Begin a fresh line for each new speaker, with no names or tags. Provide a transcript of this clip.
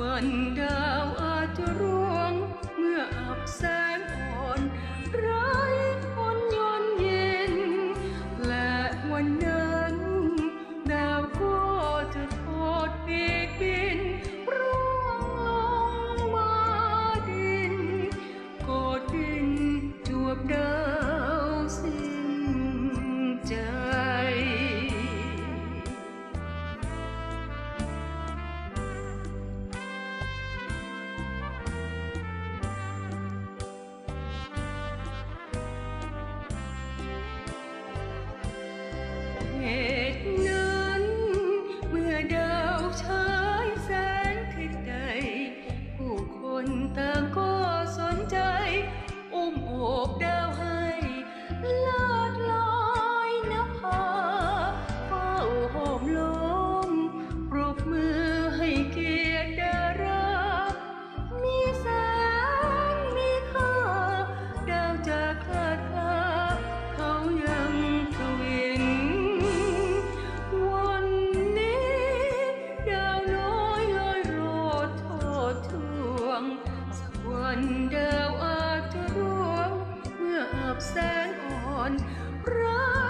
วันดาวอาจจรู้ Yeah. อนรัก